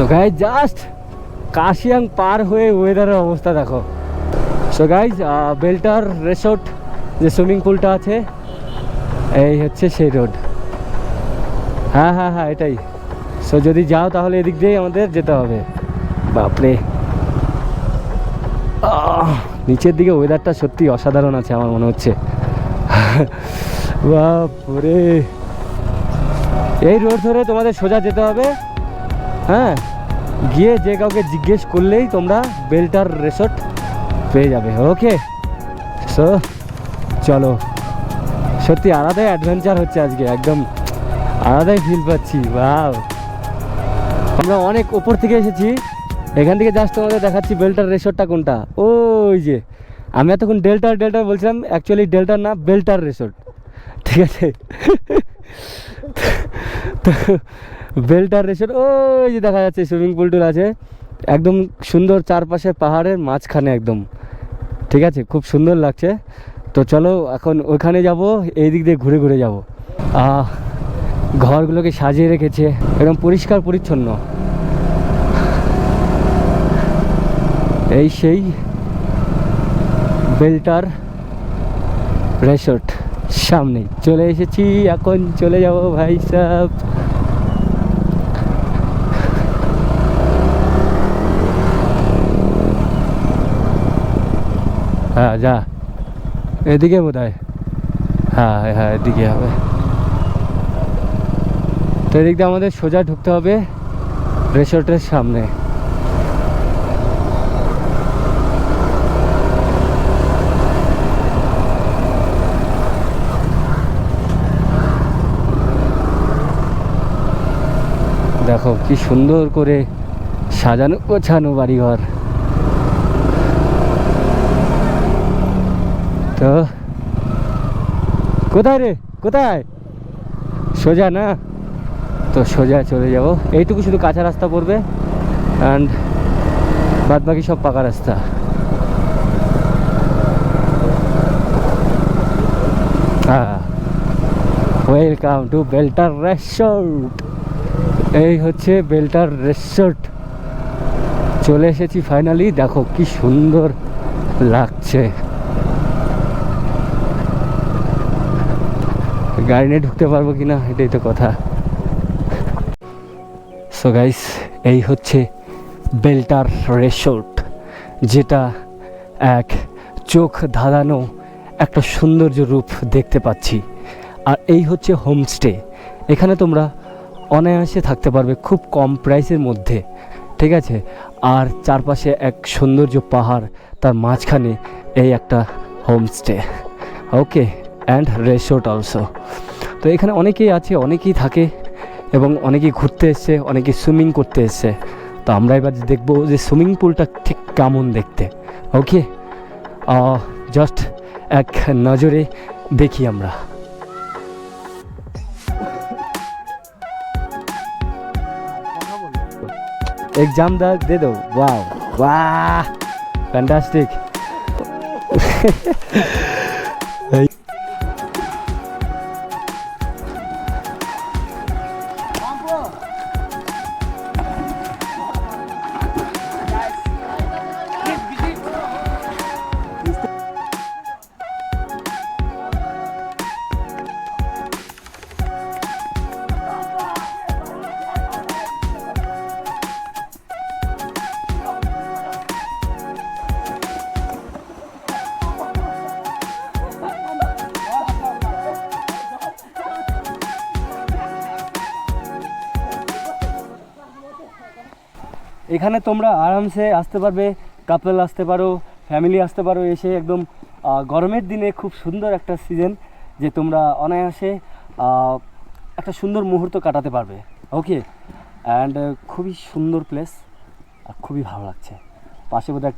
So guys just Kurseong পার হয়ে ওয়েদারের অবস্থা দেখো। সো গাইজ বেল্টার রেসর্ট যে সুইমিং পুলটা আছে, এই হচ্ছে সেই রোড হ্যাঁ হ্যাঁ হ্যাঁ এটাই। সো যদি যাও তাহলে এদিক দিয়েই আমাদের যেতে হবে। বাপরে। নিচের দিকে ওয়েদারটা সত্যি অসাধারণ আছে আমার মনে হচ্ছে। বাপরে। এই রোড ধরে তোমাদের সোজা যেতে হবে। হ্যাঁ গিয়ে যে কাউকে জিজ্ঞেস করলেই তোমরা বেল্টার রেসর্ট পেয়ে যাবে ওকে সো চলো। সত্যি আলাদাই অ্যাডভেঞ্চার হচ্ছে আজকে, একদম আলাদাই ফিল পাচ্ছি বাও আমরা অনেক ওপর থেকে এসেছি, এখান থেকে জাস্ট তোমাদের দেখাচ্ছি বেল্টার রেসর্টটা কোনটা। ওই যে, আমি এতক্ষণ ডেল্টার ডেল্টার বলছিলাম অ্যাকচুয়ালি ডেল্টার না, বেল্টার রেসর্ট, ঠিক আছে? তো বেল্টার রেসর্ট ওই যে দেখা যাচ্ছে, সুইমিং পুল টুল আছে। একদম সুন্দর চারপাশে পাহাড়ের মাঝখানে একদম। ঠিক আছে, খুব সুন্দর লাগছে। তো চলো, এখন ওইখানে যাব এই দিক দিয়ে ঘুরে ঘুরে যাব। ঘরগুলোকে সাজিয়ে রেখেছে, একদম পরিষ্কার পরিচ্ছন্ন। এই সেই বেল্টার রেসর্ট। সামনে চলে এসেছি, এখন চলে যাব ভাই সাহ হ্যাঁ যা। এদিকে বোধ হয় হ্যাঁ হ্যাঁ এদিকে হবে। তো এদিক দিয়ে আমাদের সোজা ঢুকতে হবে রেসর্টের সামনে দেখো কি সুন্দর করে সাজানো গোছানো বাড়িঘর। তো, কোথায় রে? কোথায়? সোজা না? তো সোজা চলে যাব। এইটুকু শুধু কাঁচা রাস্তা পড়বে অ্যান্ড বাদ বাকি সব পাকা রাস্তা। হ্যাঁ ওয়েলকাম টু বেল্টার রেসর্ট এই হচ্ছে বেল্টার রেসর্ট। চলে এসেছি ফাইনালি দেখো কি সুন্দর লাগছে। গাড়ি নিয়ে ঢুকতে পারব কি না এটাই তো কথা। সো গাইস এই হচ্ছে বেল্টার রেসর্ট, যেটা এক চোখ ধাঁধানো একটা সৌন্দর্য রূপ দেখতে পাচ্ছি। আর এই হচ্ছে হোমস্টে এখানে তোমরা অনায়াসে থাকতে পারবে খুব কম প্রাইসের মধ্যে, ঠিক আছে? আর চারপাশে এক সৌন্দর্য পাহাড়, তার মাঝখানে এই একটা homestay okay and resort also তো এখানে অনেকেই আছে, অনেকেই থাকে এবং অনেকেই ঘুরতে এসছে অনেকে সুইমিং করতে এসছে। তো আমরা এবার দেখব যে সুইমিং পুলটা ঠিক কেমন দেখতে ওকে জাস্ট এক নজরে দেখি আমরা। एग्जाम दा दे दो वाह वाह फैंटास्टिक এখানে তোমরা আরামসে আসতে পারবে কাপল আসতে পারো ফ্যামিলি আসতে পারো, এসে একদম গরমের দিনে খুব সুন্দর একটা সিজন যে তোমরা অনায়াসে একটা সুন্দর মুহূর্ত কাটাতে পারবে। ওকে অ্যান্ড খুবই সুন্দর প্লেস আর খুবই ভালো লাগছে। পাশে বোধহয় একটা